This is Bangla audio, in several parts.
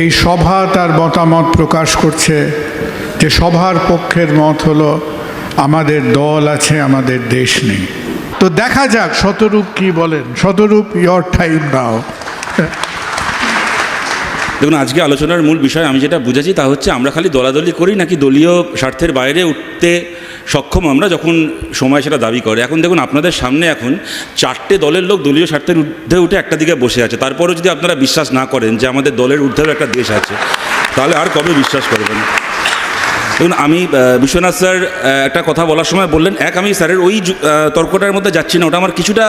এই সভা তার মতামত প্রকাশ করছে যে সভার পক্ষের মত হলো, আমাদের দল আছে, আমাদের দেশ নেই। তো দেখা যাক, শতরূপ কি বলেন? শতরূপ ইয়র টাইম নাও দেখুন, আজকে আলোচনার মূল বিষয় আমি যেটা বুঝেছি তা হচ্ছে, আমরা খালি দলাদলি করি নাকি দলীয় স্বার্থের বাইরে উঠতে সক্ষম আমরা যখন সময় সেটা দাবি করে। এখন দেখুন আপনাদের সামনে এখন চারটে দলের লোক দলীয় স্বার্থের ঊর্ধ্বে উঠে একটা দিকে বসে আছে। তারপরেও যদি আপনারা বিশ্বাস না করেন যে আমাদের দলের ঊর্ধ্বেও একটা দেশ আছে, তাহলে আর কবে বিশ্বাস করবেন? দেখুন, আমি বিশ্বনাথ স্যার একটা কথা বলার সময় বললেন, এক, আমি স্যারের ওই তর্কটার মধ্যে যাচ্ছি না, ওটা আমার কিছুটা,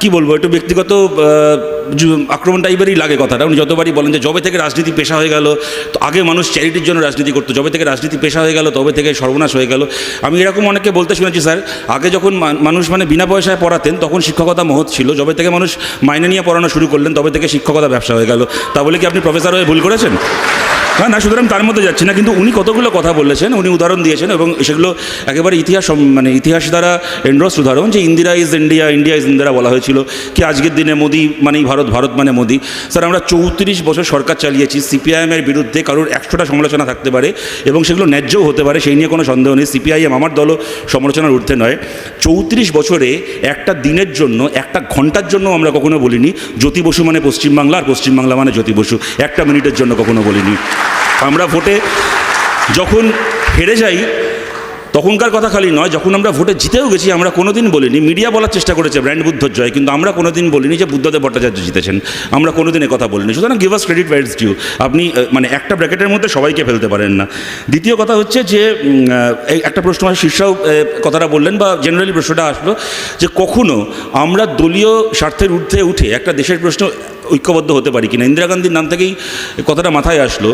কি বলব, একটু ব্যক্তিগত আক্রমণ টাইপেরই লাগে কথাটা। উনি যতবারই বলেন যে যবে থেকে রাজনীতি পেশা হয়ে গেল, তো আগে মানুষ চ্যারিটির জন্য রাজনীতি করতো। যবে থেকে রাজনীতি পেশা হয়ে গেল, তবে থেকে সর্বনাশ হয়ে গেল। আমি এরকম অনেকে বলতে শুনেছি, স্যার, আগে যখন মানুষ মানে বিনা পয়সায় পড়াতেন, তখন শিক্ষকতা মহৎ ছিল। যবে থেকে মানুষ মাইনে নিয়ে পড়ানো শুরু করলেন, তবে থেকে শিক্ষকতা ব্যবসা হয়ে গেল। তা বলে কি আপনি প্রফেসর হয়ে ভুল করেছেন? হ্যাঁ না, সুতরাং তার মধ্যে যাচ্ছি না, কিন্তু উনি কতগুলো কথা বলেছেন, উনি উদাহরণ দিয়েছেন এবং সেগুলো একেবারে ইতিহাস মানে ইতিহাস দ্বারা এন্ড্রস উদাহরণ যে Indira is India India is Indira বলা হয়েছিল, কি আজকের দিনে মোদি মানেই ভারত ভারত মানে মোদি। স্যার, আমরা চৌত্রিশ বছর সরকার চালিয়েছি সিপিআইএমের বিরুদ্ধে কারোর একশোটা সমালোচনা থাকতে পারে এবং সেগুলো ন্যায্যও হতে পারে, সেই নিয়ে কোনো সন্দেহ নেই, সিপিআইএম আমার দলও সমালোচনার ঊর্ধ্বে নয়। চৌত্রিশ বছরে একটা দিনের জন্য, একটা ঘণ্টার জন্য আমরা কখনো বলিনি, জ্যোতি বসু মানে পশ্চিমবাংলা আর পশ্চিমবাংলা মানে জ্যোতি বসু, একটা মিনিটের জন্য কখনো বলিনি। আমরা ভোটে যখন হেরে যাই, তখনকার কথা খালি নয়, যখন আমরা ভোটে জিতেও গেছি, আমরা কোনোদিন বলিনি। মিডিয়া বলার চেষ্টা করেছে ব্র্যান্ড বুদ্ধর জয় কিন্তু আমরা কোনোদিন বলিনি যে বুদ্ধদেব ভট্টাচার্য জিতেছেন। আমরা কোনোদিন কথা বলিনি। সুতরাং give us credit where it's due আপনি মানে একটা ব্র্যাকেটের মধ্যে সবাইকে ফেলতে পারেন না। দ্বিতীয় কথা হচ্ছে যে একটা প্রশ্ন আমার শীর্ষাও কথাটা বললেন বা জেনারেলি প্রশ্নটা আসলো যে কখনো আমরা দলীয় স্বার্থের ঊর্ধ্বে উঠে একটা দেশের প্রশ্ন ঐক্যবদ্ধ হতে পারি কিনা। ইন্দিরা গান্ধীর নাম থেকেই কথাটা মাথায় আসলো।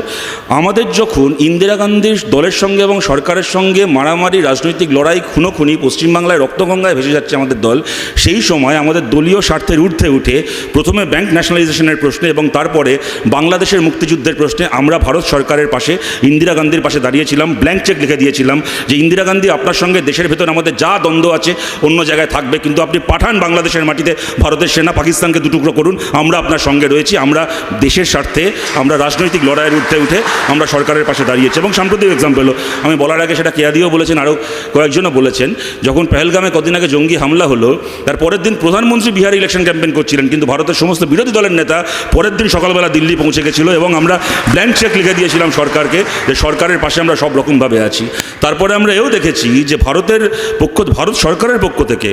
আমাদের যখন ইন্দিরা গান্ধীর দলের সঙ্গে এবং সরকারের সঙ্গে মারামারি, রাজনৈতিক লড়াই, খুনোখুনি, পশ্চিমবাংলায় রক্তগঙ্গায় ভেসে যাচ্ছে আমাদের দল, সেই সময় আমাদের দলীয় স্বার্থের ঊর্ধ্বে উঠে প্রথমে ব্যাংক ন্যাশনালাইজেশনের প্রশ্নে এবং তারপরে বাংলাদেশের মুক্তিযুদ্ধের প্রশ্নে আমরা ভারত সরকারের পাশে, ইন্দিরা গান্ধীর পাশে দাঁড়িয়েছিলাম ব্ল্যাঙ্ক চেক লিখে দিয়েছিলাম যে ইন্দিরা গান্ধী আপনার সঙ্গে দেশের ভেতর আমাদের যা দ্বন্দ্ব আছে অন্য জায়গায় থাকবে, কিন্তু আপনি পাঠান বাংলাদেশের মাটিতে, ভারতের সেনা পাকিস্তানকে দুটুকরো করুন, আমরা আপনার সঙ্গে রয়েছি, আমরা দেশের স্বার্থে, আমরা রাজনৈতিক লড়াইয়ের উঠতে উঠে আমরা সরকারের পাশে দাঁড়িয়েছি। এবং সাম্প্রতিক এক্সাম্পল আমি বলার আগে সেটা কেয়াদিও বলেছেন, আরও কয়েকজনও বলেছেন, যখন পেহেলগামে কদিন আগে জঙ্গি হামলা হলো, তার পরের দিন প্রধানমন্ত্রী বিহার ইলেকশন ক্যাম্পেইন করছিলেন, কিন্তু ভারতের সমস্ত বিরোধী দলের নেতা পরের দিন সকালবেলা দিল্লি পৌঁছে গেছিল এবং আমরা ব্ল্যাঙ্ক চেক লিখে দিয়েছিলাম সরকারকে যে সরকারের পাশে আমরা সব রকমভাবে আছি। তারপরে আমরা এও দেখেছি যে ভারতের পক্ষ, ভারত সরকারের পক্ষ থেকে,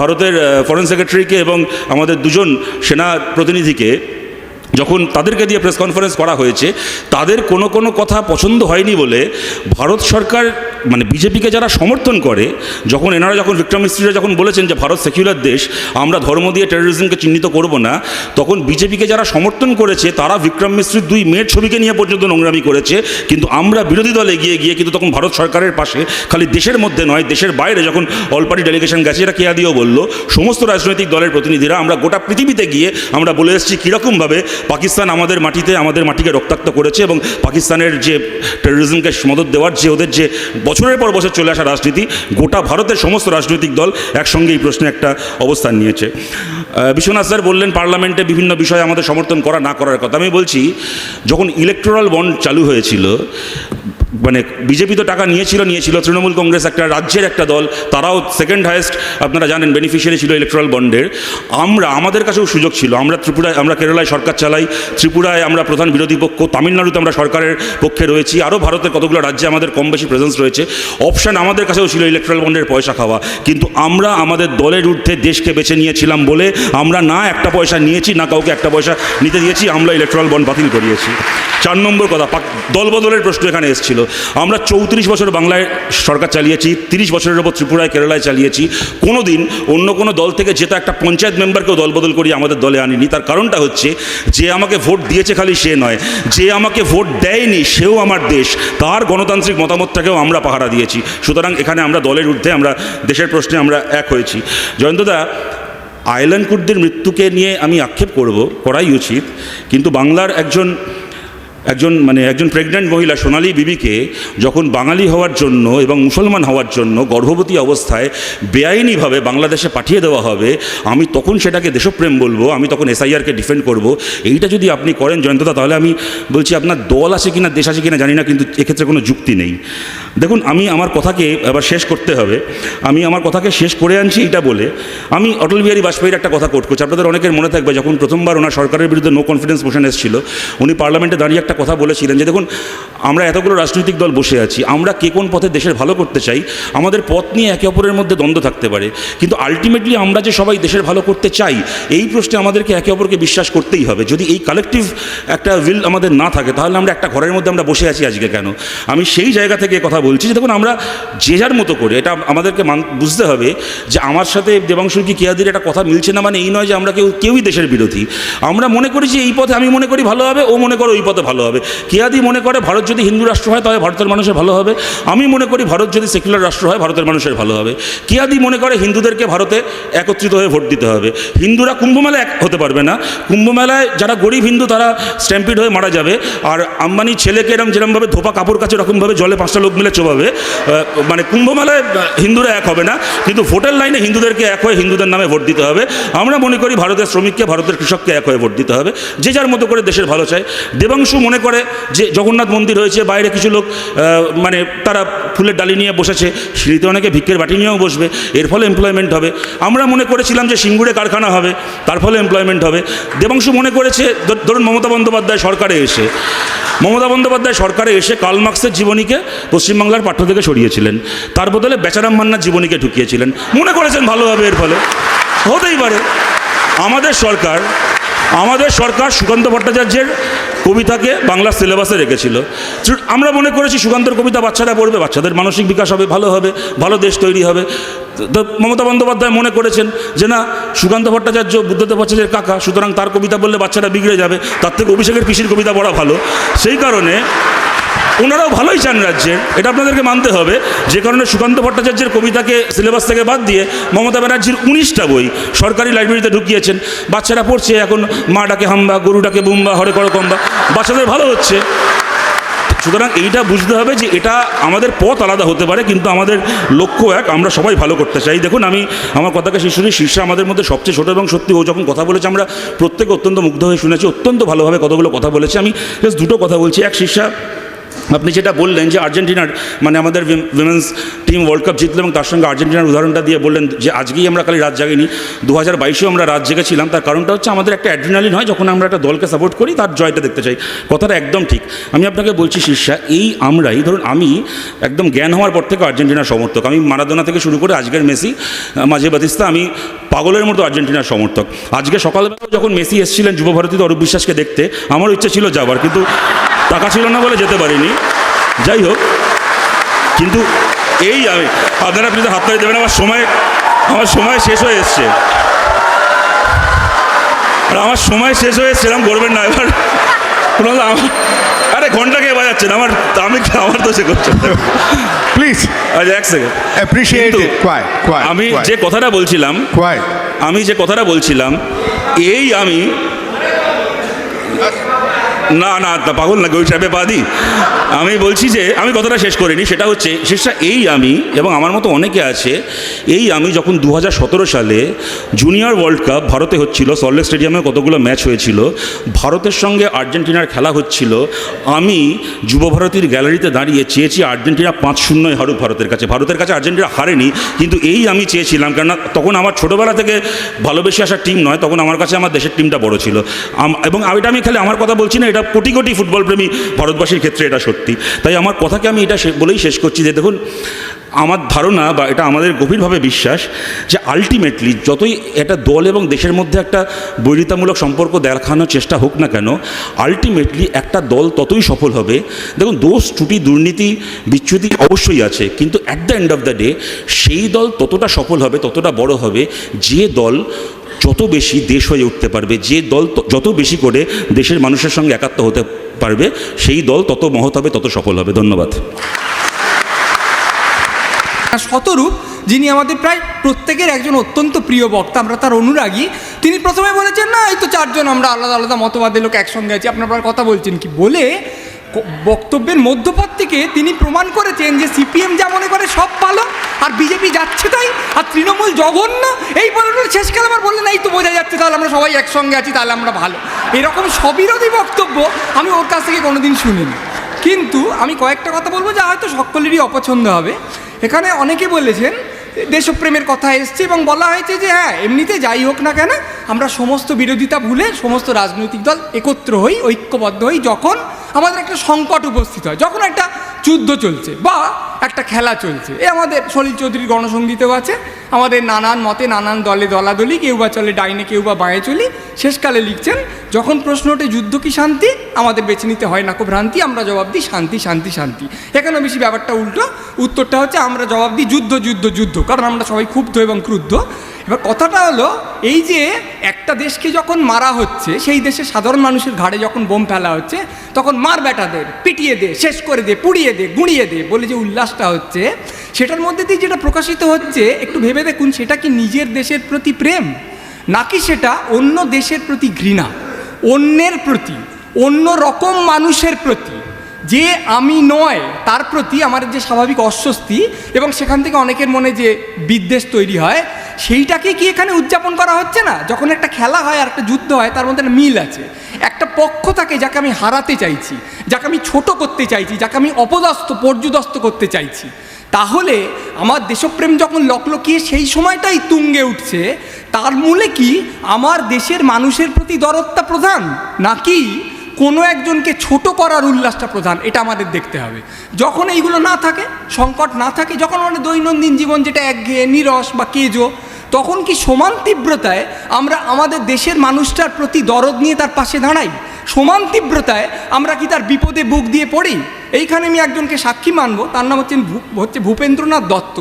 ভারতের ফরেন সেক্রেটারিকে এবং আমাদের দুজন সেনা প্রতিনিধিকে ki যখন তাদেরকে দিয়ে প্রেস কনফারেন্স করা হয়েছে, তাদের কোনো কোনো কথা পছন্দ হয়নি বলে ভারত সরকার মানে বিজেপিকে যারা সমর্থন করে, যখন এনারা যখন বিক্রম মিস্ত্রিরা যখন বলেছেন যে ভারত সেকুলার দেশ, আমরা ধর্ম দিয়ে টেরোরিজমকে চিহ্নিত করব না, তখন বিজেপিকে যারা সমর্থন করেছে, তারা বিক্রম মিস্ত্রির দুই মেয়ের ছবিকে নিয়ে পর্যন্ত নোংরামি করেছে, কিন্তু আমরা বিরোধী দলে এগিয়ে গিয়ে কিন্তু তখন ভারত সরকারের পাশে, খালি দেশের মধ্যে নয়, দেশের বাইরে যখন অল পার্টি ডেলিগেশন গেছে এটা কেয়াদিও বলল, সমস্ত রাজনৈতিক দলের প্রতিনিধিরা আমরা গোটা পৃথিবীতে গিয়ে আমরা বলে এসেছি কীরকমভাবে পাকিস্তান আমাদের মাটিতে, আমাদের মাটিকে রক্তাক্ত করেছে এবং পাকিস্তানের যে টেরোরিজমকে মদত দেওয়ার, যে ওদের যে বছরের পর বছর চলে আসা রাজনীতি, গোটা ভারতের সমস্ত রাজনৈতিক দল একসঙ্গে এই প্রশ্নে একটা অবস্থান নিয়েছে। বিশ্বনাথ স্যার বললেন, পার্লামেন্টে বিভিন্ন বিষয়ে আমাদের সমর্থন করা, না করার কথা। আমি বলছি, যখন ইলেকট্রাল বন্ড চালু হয়েছিল মানে বিজেপি তো টাকা নিয়েছিল নিয়েছিল। তৃণমূল কংগ্রেস একটা রাজ্যের একটা দল, তারাও সেকেন্ড হায়েস্ট আপনারা জানেন বেনিফিশিয়ারি ছিল ইলেকট্রাল বন্ডের আমরা, আমাদের কাছেও সুযোগ ছিল। আমরা ত্রিপুরায়, আমরা কেরালায় সরকার চালাই। ত্রিপুরায় আমরা প্রধান বিরোধী পক্ষ, তামিলনাড়ুতে আমরা সরকারের পক্ষে রয়েছি। আরও ভারতের কতগুলো রাজ্যে আমাদের কম বেশি প্রেজেন্স রয়েছে। অপশান আমাদের কাছেও ছিল ইলেকট্রাল বন্ডের পয়সা খাওয়া। কিন্তু আমরা আমাদের দলের ঊর্ধ্বে দেশকে বেছে নিয়েছিলাম বলে আমরা না একটা পয়সা নিয়েছি, না কাউকে একটা পয়সা নিতে দিয়েছি, আমরা ইলেকট্রাল বন্ড বাতিল করিয়েছি। চার নম্বর কথা দলবদলের প্রশ্ন এখানে এসেছিল। আমরা চৌত্রিশ বছর বাংলায় সরকার চালিয়েছি, তিরিশ বছরের ওপর ত্রিপুরায়, কেরালায় চালিয়েছি। কোনো দিন অন্য কোনো দল থেকে যেটা একটা পঞ্চায়েত মেম্বারকেও দলবদল করিয়ে আমাদের দলে আনিনি। তার কারণটা হচ্ছে যে আমাকে ভোট দিয়েছে খালি সে নয়, যে আমাকে ভোট দেয়নি সেও আমার দেশ, তার গণতান্ত্রিক মতামতটাকেও আমরা পাহারা দিয়েছি। সুতরাং এখানে আমরা দলের ঊর্ধ্বে, আমরা দেশের প্রশ্নে আমরা এক হয়েছি। জয়ন্তদা আয়লান মৃত্যুকে নিয়ে আমি আক্ষেপ করব, করাই উচিত, কিন্তু বাংলার একজন একজন মানে একজন প্রেগন্যান্ট মহিলা সোনালী বিবিকে যখন বাঙালি হওয়ার জন্য এবং মুসলমান হওয়ার জন্য গর্ভবতী অবস্থায় বেআইনিভাবে বাংলাদেশে পাঠিয়ে দেওয়া হবে, আমি তখন সেটাকে দেশপ্রেম বলব, আমি তখন এসআইআরকে ডিফেন্ড করব। এইটা যদি আপনি করেন জয়ন্তদা, তাহলে আমি বলছি আপনার দল আছে কিনা, দেশ আছে কিনা জানি না, কিন্তু এক্ষেত্রে কোনো যুক্তি নেই। দেখুন, আমি আমার কথাকে এবার শেষ করতে হবে। আমি আমার কথাকে শেষ করে আনছি এটা বলে। আমি অটল বিহারী বাজপেয়ীর একটা কথা কোট করছি। আপনাদের অনেকের মনে থাকবে, যখন প্রথমবার ওনার সরকারের বিরুদ্ধে নো কনফিডেন্স মোশন এসেছিল, উনি পার্লামেন্টে দাঁড়িয়ে একটা কথা বলেছিলেন যে দেখুন, আমরা এতগুলো রাজনৈতিক দল বসে আছি, আমরা কে কোন পথে দেশের ভালো করতে চাই, আমাদের পথ নিয়ে একে অপরের মধ্যে দ্বন্দ্ব থাকতে পারে, কিন্তু আলটিমেটলি আমরা যে সবাই দেশের ভালো করতে চাই, এই প্রশ্নে আমাদেরকে একে অপরকে বিশ্বাস করতেই হবে। যদি এই কালেকটিভ একটা উইল আমাদের না থাকে, তাহলে আমরা একটা ঘরের মধ্যে আমরা বসে আছি আজকে কেন? আমি সেই জায়গা থেকে কথা বলছি যে দেখুন, আমরা যে যার মতো করে, এটা আমাদেরকে বুঝতে হবে যে আমার সাথে দেবাংশুর কি কেয়াদির একটা কথা মিলছে না মানে এই নয় যে আমরা কেউ, কেউই দেশের বিরোধী। আমরা মনে করি যে এই পথে আমি মনে করি ভালো হবে, ও মনে করে ওই পথে ভালো হবে। কেয়াদি মনে করে ভারত যদি হিন্দু রাষ্ট্র হয়, তাহলে ভারতের মানুষের ভালো হবে? আমি মনে করি ভারত যদি সেকুলার রাষ্ট্র হয়, ভারতের মানুষের ভালো হবে। কেয়াদি মনে করে হিন্দুদেরকে ভারতে একত্রিত হয়ে ভোট দিতে হবে? হিন্দুরা কুম্ভমেলায় এক হতে পারবে না। কুম্ভমেলায় যারা গরিব হিন্দু, তারা স্ট্যাম্পিড হয়ে মারা যাবে। আর আম্বানি ছেলেকে এরম যেরমভাবে ধোপা কাপড় কাছে এরকমভাবে জলে পাঁচটা লোক মিলে চোবাবে মানে কুম্ভমেলায় হিন্দুরা এক হবে না। কিন্তু ভোটের লাইনে হিন্দুদেরকে এক হয়ে হিন্দুদের নামে ভোট দিতে হবে। আমরা মনে করি ভারতের শ্রমিককে, ভারতের কৃষককে এক হয়ে ভোট দিতে হবে। যে যার মতো করে দেশের ভালো চায়। দেবাংশু মনে করে যে জগন্নাথ মন্দির হয়েছে, বাইরে কিছু লোক মানে তারা ফুলের ডালি নিয়ে বসেছে, সিঁড়িতে অনেকে ভিক্ষের বাটি নিয়েও বসবে, এর ফলে এমপ্লয়মেন্ট হবে। আমরা মনে করেছিলাম যে সিঙ্গুরে কারখানা হবে, তার ফলে এমপ্লয়মেন্ট হবে। দেবাংশু মনে করেছে ধরুন মমতা বন্দ্যোপাধ্যায় সরকারে এসে, মমতা বন্দ্যোপাধ্যায় সরকারে এসে কার্ল মার্কসের জীবনীকে পশ্চিমবাংলার পাঠ্য থেকে সরিয়েছিলেন। তার বদলে বেচারাম মান্নার জীবনীকে ঢুকিয়েছিলেন। মনে করেছেন ভালো হবে এর ফলে? হতেই পারে। আমাদের সরকার আমাদের সরকার সুকান্ত ভট্টাচার্যের কবিতাকে বাংলার সিলেবাসে রেখেছিল। আমরা মনে করেছি সুকান্তর কবিতা বাচ্চারা পড়বে, বাচ্চাদের মানসিক বিকাশ হবে, ভালো হবে, ভালো দেশ তৈরি হবে। তো- মমতা বন্দ্যোপাধ্যায় মনে করেছেন যে না, সুকান্ত ভট্টাচার্য, বুদ্ধদেব ভট্টাচার্যের কাকা, সুতরাং তার কবিতা বললে বাচ্চারা বিগড়ে যাবে, তার থেকে অভিষেকের পিসির কবিতা পড়া ভালো। সেই কারণে ওনারাও ভালোই চান রাজ্যের এটা আপনাদেরকে মানতে হবে। যে কারণে সুকান্ত ভট্টাচার্যের কবিতাকে সিলেবাস থেকে বাদ দিয়ে মমতা ব্যানার্জির উনিশটা বই সরকারি লাইব্রেরিতে ঢুকিয়েছেন। বাচ্চারা পড়ছে এখন মা ডাকে হাম্বা, গরু ডাকে বুম্বা, হরে করো কম্বা। বাচ্চাদের ভালো হচ্ছে। সুতরাং এইটা বুঝতে হবে যে এটা আমাদের পথ আলাদা হতে পারে, কিন্তু আমাদের লক্ষ্য এক, আমরা সবাই ভালো করতে চাই। দেখুন, আমি আমার কথাকে শেষ শুনি শীর্ষে আমাদের মধ্যে সবচেয়ে ছোটো এবং সত্যি ও যখন কথা বলেছে, আমরা প্রত্যেকে অত্যন্ত মুগ্ধ হয়ে শুনেছি, অত্যন্ত ভালোভাবে কতগুলো কথা বলেছে। আমি জাস্ট দুটো কথা বলছি। এক, শীর্ষা আপনি যেটা বললেন যে আর্জেন্টিনার মানে আমাদের উইমেন্স টিম ওয়ার্ল্ড কাপ জিতলো এবং তার সঙ্গে আর্জেন্টিনার উদাহরণটা দিয়ে বললেন যে আজকেই আমরা খালি রাত জাগিনি দু হাজার বাইশেও আমরা রাত জেগেছিলাম, তার কারণটা হচ্ছে আমাদের একটা অ্যাড্রিনালিন হয় যখন আমরা একটা দলকে সাপোর্ট করি, তার জয়টা দেখতে চাই। কথাটা একদম ঠিক। আমি আপনাকে বলছি, শীর্ষা, এই আমরাই, ধরুন আমি একদম জ্ঞান হওয়ার পর থেকে আর্জেন্টিনার সমর্থক। আমি মারাদোনা থেকে শুরু করে আজকের মেসি মাঝে বাতিস্তা, আমি পাগলের মতো আর্জেন্টিনার সমর্থক। আজকে সকালবেলাও যখন মেসি এসেছিলেন যুবভারতীতে অরূপ বিশ্বাসকে দেখতে আমার ইচ্ছে ছিল যাবার কিন্তু টাকা ছিল না বলে যেতে পারিনি। যাই হোক কিন্তু এই আমি আপনারা প্লিজ হাততালি দেবেন আমার সময় আমার সময় শেষ হয়ে এসছে। আর আমার সময় শেষ হয়ে এসছে এরকম করবেন না। এবার আমার আরে ঘণ্টা কে বাজাচ্ছেন? আমার আমি আমার তো সে করছে প্লিজ আচ্ছা এক সেকেন্ড অ্যাপ্রিসিয়েট আমি যে কথাটা বলছিলাম আমি যে কথাটা বলছিলাম এই আমি না না, তা পাগল না ওই ট্র্যাপে বাদি আমি বলছি যে, আমি কথাটা শেষ করিনি, সেটা হচ্ছে শেষটা এই আমি এবং আমার মতো অনেকে আছে, এই আমি যখন দু হাজার সতেরো সালে জুনিয়র ওয়ার্ল্ড কাপ ভারতে হচ্ছিল সল্টলেক স্টেডিয়ামে কতগুলো ম্যাচ হয়েছিল, ভারতের সঙ্গে আর্জেন্টিনার খেলা হচ্ছিল, আমি যুব ভারতীর গ্যালারিতে দাঁড়িয়ে চেয়েছি আর্জেন্টিনা পাঁচ শূন্যই হারুক ভারতের কাছে। ভারতের কাছে আর্জেন্টিনা হারেনি, কিন্তু এই আমি চেয়েছিলাম, কেননা তখন আমার ছোটোবেলা থেকে ভালোবেসে আসা টিম নয়, তখন আমার কাছে আমার দেশের টিমটা বড় ছিল। আম- এবং এটা আমি খালি আমার কথা বলছি না এটা কোটি কোটি ফুটবল প্রেমী ভারতবাসীর ক্ষেত্রে এটা সত্যি। তাই আমার কথাকে আমি এটা বলেই শেষ করছি যে দেখুন, আমার ধারণা বা এটা আমাদের গভীরভাবে বিশ্বাস যে আলটিমেটলি যতই একটা দল এবং দেশের মধ্যে একটা বৈরিতামূলক সম্পর্ক দেখানোর চেষ্টা হোক না কেন আলটিমেটলি একটা দল ততই সফল হবে। দেখুন, দোষ, ত্রুটি, দুর্নীতি, বিচ্যুতি অবশ্যই আছে, কিন্তু at the end of the day সেই দল ততটা সফল হবে, ততটা বড় হবে যে দল যত বেশি দেশ হয়ে উঠতে পারবে, যে দল যত বেশি করে দেশের মানুষের সঙ্গে একাত্ম হতে পারবে, সেই দল তত মহৎ হবে, তত সফল হবে। ধন্যবাদ। শতরূপ, যিনি আমাদের প্রায় প্রত্যেকের একজন অত্যন্ত প্রিয় বক্তা, আমরা তার অনুরাগী, তিনি প্রথমে বলেছেন, না, এই তো চারজন, আমরা আলাদা আলাদা মতবাদের লোক একসঙ্গে আছি। আপনার কথা বলছেন কি? বলে বক্তব্যের মধ্যপথ থেকে তিনি প্রমাণ করেছেন যে সিপিএম যা মনে করে সব ভালো আর বিজেপি যাচ্ছে তাই? আর তৃণমূল জঘন্য? এই বলে শেষকালে আবার বললেন, এই তো বোঝা যাচ্ছে তাহলে আমরা সবাই একসঙ্গে আছি, তাহলে আমরা ভালো। এরকম সবিরোধী বক্তব্য আমি ওর কাছ থেকে কোনোদিন শুনিনি। কিন্তু আমি কয়েকটা কথা বলব যা হয়তো সকলেরই অপছন্দ হবে। এখানে অনেকে বলেছেন, দেশপ্রেমের কথা এসছে এবং বলা হয়েছে যে হ্যাঁ এমনিতে যাই হোক না কেন, আমরা সমস্ত বিরোধিতা ভুলে সমস্ত রাজনৈতিক দল একত্র হই, ঐক্যবদ্ধ হই, যখন আমাদের একটা সংকট উপস্থিত হয়, যখন একটা যুদ্ধ চলছে বা একটা খেলা চলছে। এ আমাদের সলিল চৌধুরীর গণসঙ্গীতেও আছে। আমাদের নানান মতে, নানান দলে দলাদলি, কেউ বা চলে ডাইনে, কেউ বা বাঁয়ে চলি। শেষকালে লিখছেন, যখন প্রশ্ন ওঠে যুদ্ধ কি শান্তি? আমাদের বেছে নিতে হয় না খুব ভ্রান্তি, আমরা জবাব দিই শান্তি শান্তি শান্তি। এখানে বেশি ব্যাপারটা উল্টো। উত্তরটা হচ্ছে, আমরা জবাব দিই যুদ্ধ যুদ্ধ যুদ্ধ। কারণ আমরা সবাই ক্ষুব্ধ এবং ক্রুদ্ধ। এবার কথাটা হলো, এই যে একটা দেশকে যখন মারা হচ্ছে, সেই দেশে সাধারণ মানুষের ঘাড়ে যখন বোম ফেলা হচ্ছে, তখন মার বেটাদের পিটিয়ে দে, শেষ করে দে, পুড়িয়ে দে, গুঁড়িয়ে দে বলে যে উল্লাসটা হচ্ছে, সেটার মধ্যে দিয়ে যেটা প্রকাশিত হচ্ছে, একটু ভেবে দেখুন, সেটা কি নিজের দেশের প্রতি প্রেম? নাকি সেটা অন্য দেশের প্রতি ঘৃণা? অন্যের প্রতি, অন্য রকম মানুষের প্রতি, যে আমি নয়, তার প্রতি আমার যে স্বাভাবিক অস্বস্তি এবং সেখান থেকে অনেকের মনে যে বিদ্বেষ তৈরি হয় সেইটাকে কি এখানে উদযাপন করা হচ্ছে না? যখন একটা খেলা হয় আর একটা যুদ্ধ হয়, তার মধ্যে একটা মিল আছে। একটা পক্ষ থাকে যাকে আমি হারাতে চাইছি, যাকে আমি ছোট করতে চাইছি, যাকে আমি অপদস্থ পর্যুদস্ত করতে চাইছি। তাহলে আমার দেশপ্রেম যখন লকলকিয়ে সেই সময়টাই তুঙ্গে উঠছে, তার মূলে কি আমার দেশের মানুষের প্রতি দরদটা প্রধান? নাকি কোনো একজনকে ছোট করার উল্লাসটা প্রধান, এটা আমাদের দেখতে হবে। যখন এইগুলো না থাকে, সংকট না থাকে, যখন আমাদের দৈনন্দিন জীবন যেটা একঘেয়ে, নিরস বা কেজো, তখন কি সমান তীব্রতায় আমরা আমাদের দেশের মানুষটার প্রতি দরদ নিয়ে তার পাশে দাঁড়াই? সমান তীব্রতায় আমরা কি তার বিপদে বুক দিয়ে পড়ি? এইখানে আমি একজনকে সাক্ষী মানব, তার নাম হচ্ছেন হচ্ছে ভূপেন্দ্রনাথ দত্ত।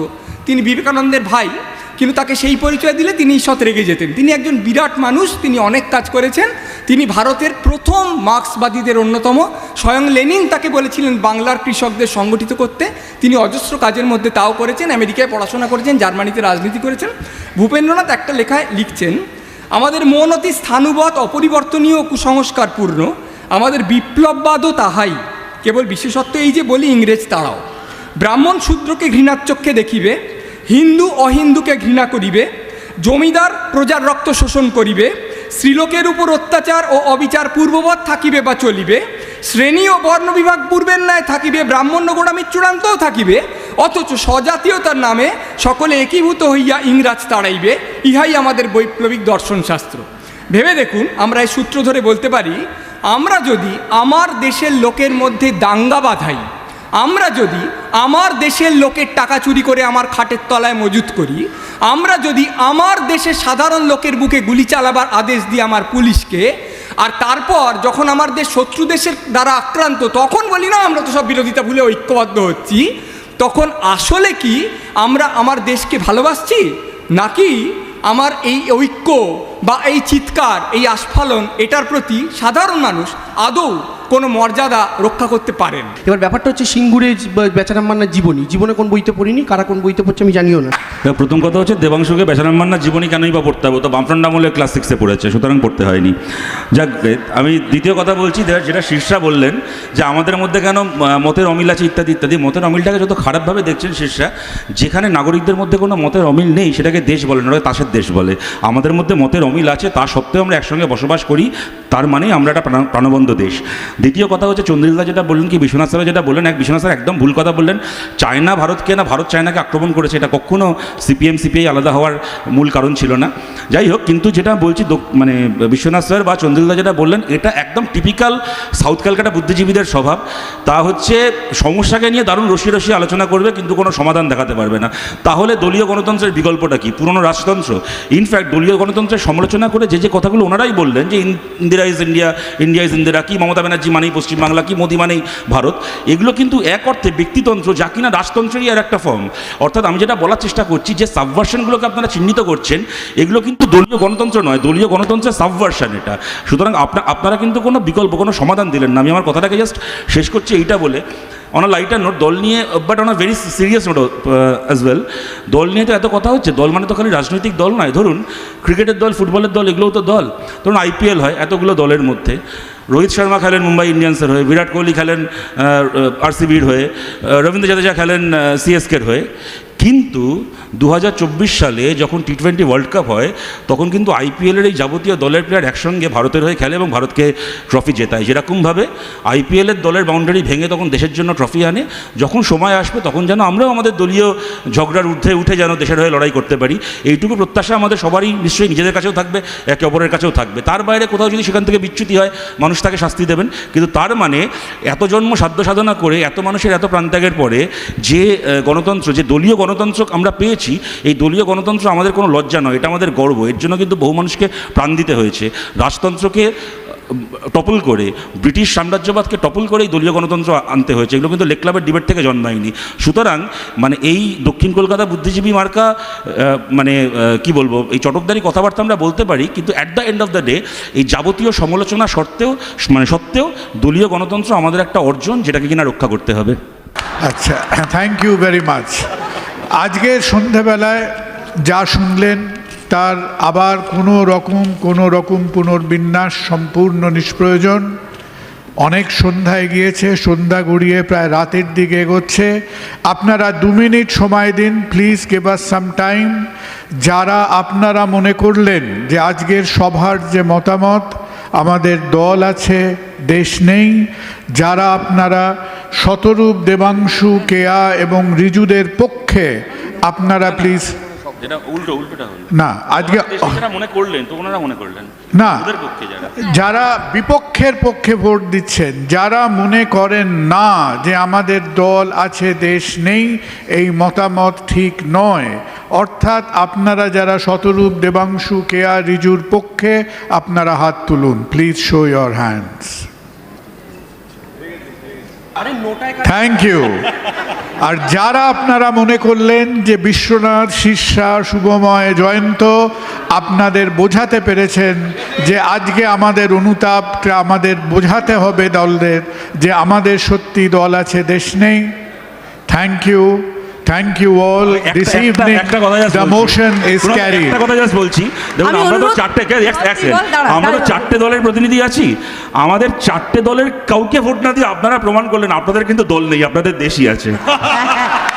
তিনি বিবেকানন্দের ভাই। কিন্তু তাকে সেই পরিচয় দিলে তিনি ঈষৎ রেগে যেতেন। তিনি একজন বিরাট মানুষ, তিনি অনেক কাজ করেছেন। তিনি ভারতের প্রথম মার্ক্সবাদীদের অন্যতম। স্বয়ং লেনিন তাকে বলেছিলেন বাংলার কৃষকদের সংগঠিত করতে। তিনি অজস্র কাজের মধ্যে তাও করেছেন, আমেরিকায় পড়াশোনা করেছেন, জার্মানিতে রাজনীতি করেছেন। ভূপেন্দ্রনাথ একটা লেখায় লিখছেন, আমাদের মন অতি স্থানুবৎ অপরিবর্তনীয় কুসংস্কারপূর্ণ। আমাদের বিপ্লববাদও তাহাই। কেবল বিশেষত্ব এই যে বলি ইংরেজ তারাও। ব্রাহ্মণ শূদ্রকে ঘৃণার চক্ষে দেখিবে। হিন্দু অহিন্দুকে ঘৃণা করিবে, জমিদার প্রজার রক্ত শোষণ করিবে শ্রীলোকের উপর অত্যাচার ও অবিচার পূর্ববৎ থাকিবে বা চলিবে, শ্রেণি ও বর্ণ বিভাগ পূর্বের ন্যায় থাকিবে, ব্রাহ্মণ্য গোড়ামির চূড়ান্তও থাকিবে, অথচ স্বজাতীয়তার নামে সকলে একীভূত হইয়া ইংরাজ তাড়াইবে, ইহাই আমাদের বৈপ্লবিক দর্শনশাস্ত্র ভেবে দেখুন, আমরা এই সূত্র ধরে বলতে পারি, আমরা যদি আমার দেশের লোকের মধ্যে দাঙ্গা বাঁধাই আমরা যদি আমার দেশের লোকের টাকা চুরি করে আমার খাটের তলায় মজুত করি, আমরা যদি আমার দেশের সাধারণ লোকের বুকে গুলি চালাবার আদেশ দিই আমার পুলিশকে, আর তারপর যখন আমার দেশ শত্রু দেশের দ্বারা আক্রান্ত, তখন বলি, না, আমরা তো সব বিরোধিতা ভুলে ঐক্যবদ্ধ হচ্ছি। তখন আসলে কি আমরা আমার দেশকে ভালোবাসছি? নাকি আমার এই ঐক্য বা এই চিৎকার, এই আস্ফালন, এটার প্রতি সাধারণ মানুষ আদৌ কোনো মর্যাদা রক্ষা করতে পারেন। এবার ব্যাপারটা হচ্ছে সিঙ্গুরের বেচারাম মান্নার জীবনী। জীবনে কোন বইতে পড়িনি কারা কোন বইতে পড়ছে আমি জানিও না। এবার প্রথম কথা হচ্ছে দেবাংশুকে বেচারাম মান্নার জীবনী কেনই বা পড়তে হবে? তো বামফ্রন্ট আমলে ক্লাস সিক্সে পড়েছে সুতরাং পড়তে হয়নি। যাক আমি দ্বিতীয় কথা বলছি যে- যেটা শীর্ষা বললেন যে আমাদের মধ্যে কেন মতের অমিল আছে ইত্যাদি ইত্যাদি। মতের অমিলটাকে যত খারাপভাবে দেখছেন শীর্ষা যেখানে নাগরিকদের মধ্যে কোনো মতের অমিল নেই সেটাকে দেশ বলে না তাসের দেশ বলে। আমাদের মধ্যে মতের অমিল আছে তা সত্ত্বেও আমরা একসঙ্গে বসবাস করি তার মানেই আমরা একটা প্রাণবন্ধ দেশ। দ্বিতীয় কথা হচ্ছে চন্দ্রিলদা যেটা বললেন কি বিশ্বনাথ স্যার যেটা বললেন, এক বিশ্বনাথ স্যার একদম ভুল কথা বললেন। চায়না ভারতকে না, ভারত চায়নাকে আক্রমণ করেছে, এটা কখনো সিপিএম, সিপিআই আলাদা হওয়ার মূল কারণ ছিল না। যাই হোক, কিন্তু যেটা বলছি মানে বিশ্বনাথ স্যার বা চন্দ্রিলদা যেটা বললেন, এটা একদম টিপিক্যাল সাউথ ক্যালকাটা বুদ্ধিজীবীদের স্বভাব। তা হচ্ছে সমস্যাকে নিয়ে দারুণ রসি রসি আলোচনা করবে, কিন্তু কোনো সমাধান দেখাতে পারবে না। তাহলে দলীয় গণতন্ত্রের বিকল্পটা কি? পুরনো রাজতন্ত্র? ইনফ্যাক্ট দলীয় গণতন্ত্রের সমালোচনা করে যে যে কথাগুলো ওনারাই বললেন, যে Indira is India India is Indira, কি মমতা ব্যানার্জি মানেই পশ্চিমবাংলা কি, মোদি মানেই ভারত, এগুলো কিন্তু এক অর্থে ব্যক্তিতন্ত্র, যা কিনা রাজতন্ত্রেরই আর একটা ফর্ম অর্থাৎ আমি যেটা বলার চেষ্টা করছি যে সাবভার্সনগুলোকে আপনারা চিহ্নিত করছেন, এগুলো কিন্তু দলীয় গণতন্ত্র নয়, দলীয় গণতন্ত্রের সাবভার্সন এটা। সুতরাং আপনা, আপনারা কিন্তু কোনো বিকল্প, কোনো সমাধান দিলেন না। আমি আমার কথাটাকে জাস্ট শেষ করছি এইটা বলে। অন লাইটার নোট দল নিয়ে but on very serious note as well দল নিয়ে তো এত কথা হচ্ছে। দল মানে তো খালি রাজনৈতিক দল নয়। ধরুন, ক্রিকেটের দল, ফুটবলের দল, এগুলোও তো দল। ধরুন আইপিএল হয় এতগুলো দলের মধ্যে। রোহিত শর্মা খেলেন মুম্বাই ইন্ডিয়ান্সের হয়ে, বিরাট কোহলি খেলেন আরসিবির হয়ে রবীন্দ্র জাদেজা খেলেন সিএসকের হয়ে। কিন্তু দু হাজার চব্বিশ সালে যখন টি টোয়েন্টি ওয়ার্ল্ড কাপ হয়, তখন কিন্তু আইপিএলের এই যাবতীয় দলের প্লেয়ার একসঙ্গে ভারতের হয়ে খেলে এবং ভারতকে ট্রফি জেতায়। যেরকমভাবে আইপিএলের দলের বাউন্ডারি ভেঙে তখন দেশের জন্য ট্রফি আনে, যখন সময় আসবে তখন যেন আমরাও আমাদের দলীয় ঝগড়ার ঊর্ধ্বে উঠে যেন দেশের হয়ে লড়াই করতে পারি। এইটুকু প্রত্যাশা আমাদের সবারই, নিশ্চয়ই নিজেদের কাছেও থাকবে, একে অপরের কাছেও থাকবে। তার বাইরে কোথাও যদি সেখান থেকে বিচ্যুতি হয়, মানুষ তাকে শাস্তি দেবেন। কিন্তু তার মানে এত জন্ম সাধ্য সাধনা করে, এত মানুষের এত প্রাণত্যাগের পরে যে গণতন্ত্র, যে দলীয় গণতন্ত্র আমরা পেয়েছি, এই দলীয় গণতন্ত্র আমাদের কোনো লজ্জা নয়, এটা আমাদের গর্ব। এর জন্য কিন্তু বহু মানুষকে প্রাণ দিতে হয়েছে। রাজতন্ত্রকে টপল করে, ব্রিটিশ সাম্রাজ্যবাদকে টপল করে এই দলীয় গণতন্ত্র আনতে হয়েছে। এগুলো কিন্তু লেক ক্লাবের ডিবেট থেকে জন্মায়নি। সুতরাং মানে এই দক্ষিণ কলকাতা বুদ্ধিজীবী মার্কা মানে কি বলব, এই চটকদারি কথাবার্তা আমরা বলতে পারি, কিন্তু at the end of the day এই যাবতীয় সমালোচনা সত্ত্বেও মানে সত্ত্বেও দলীয় গণতন্ত্র আমাদের একটা অর্জন, যেটাকে কিনা রক্ষা করতে হবে। আচ্ছা থ্যাংক ইউ ভেরি মাচ আজকের সন্ধেবেলায় যা শুনলেন, তার আবার কোনো রকম কোনো রকম পুনর্বিন্যাস সম্পূর্ণ নিষ্প্রয়োজন। অনেক সন্ধ্যায় গিয়েছে সন্ধ্যা গড়িয়ে প্রায় রাতের দিকে এগোচ্ছে। আপনারা দু মিনিট সময় দিন please gave us some time যারা আপনারা মনে করলেন যে আজকের সভার যে মতামত আমাদের দল আছে, দেশ নেই। যারা আপনারা শতরূপ দেবাংশু, কেয়া এবং রিজুদের পক্ষে, আপনারা প্লিজ যেটা উল্টো উল্টোটা হলো। না আজকে যারা মনে করলেন তো ওনারা মনে করলেন। না। ওদের পক্ষে যারা। যারা বিপক্ষের পক্ষে ভোট দিচ্ছেন যারা মনে করেন না যে আমাদের দল আছে দেশ নেই এই মতামত ঠিক নয় অর্থাৎ আপনারা যারা শতরূপ দেবাংশু কেয়া রিজুর পক্ষে আপনারা হাত তুলুন। Please show your hands thank you আর যারা আপনারা মনে করলেন যে বিশ্বনাথ, শিষ্যা, শুভময়, জয়ন্ত আপনাদের বোঝাতে পেরেছেন যে আজকে আমাদের অনুতাপটা আমাদের বোঝাতে হবে দলদের যে আমাদের সত্যি দল আছে, দেশ নেই। Thank you thank you all this একটা- ইভিনিং একটা কথা just দ্য বলছি। মোশন ইজ শুনুন, ক্যারি একটা কথা জাস্ট বলছি। দেখুন আমি আমরা তো চারটে আমরা তো। চারটে দলের প্রতিনিধি আছি। আমাদের চারটে দলের কাউকে ভোট না দিয়ে আপনারা প্রমাণ করলেন আপনাদের কিন্তু দল নেই আপনাদের দেশই আছে।